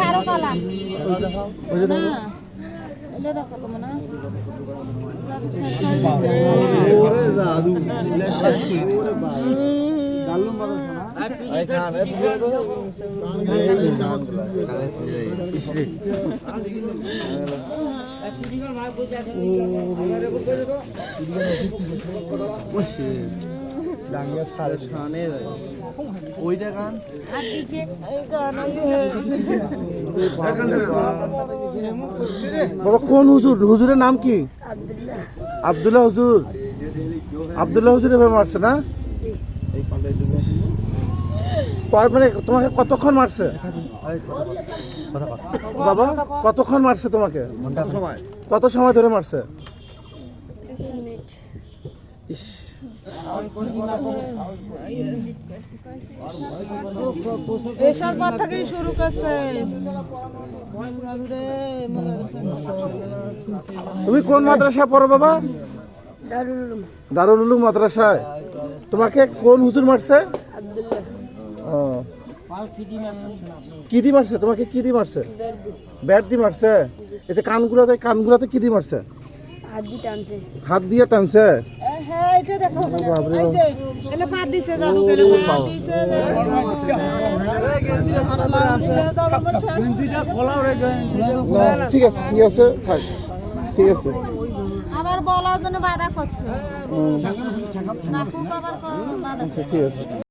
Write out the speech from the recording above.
আরও কালা না এলে দেখো তো। জাদু শেষ হয়ে গেছে। ওরে জাদু ওরে ভাই ওইটা গান বাবা কোন হুজুর? হুজুরের নাম কি? আব্দুল্লাহ। আব্দুল্লাহ হুজুর। আব্দুল্লাহ হুজুর এভাবে মারছে না? মানে তোমাকে কতক্ষণ মারছে? বাবা কতক্ষণ মারছে তোমাকে? কত সময়? ধরে মারছে? ইস, এসব পর থেকেই শুরু করছে। তুমি কোন মাদ্রাসায় পড়ো বাবা? দারুল উলুম মাদ্রাসায়? তোমাকে কোন হুজুর মারছে? আব্দুল্লাহ। ও। কি দি মারছে? তোমাকে কি দি মারছে? বেরদি ব্যাট দি মারছে? এই যে কানগুলাতে কানগুলাতে কি দি মারছে? হাত দিয়ে টানছে? হ্যাঁ ঠিক আছে ঠিক আছে থাক। ঠিক আছে। আবার বলার জন্য বাধা করছে আচ্ছা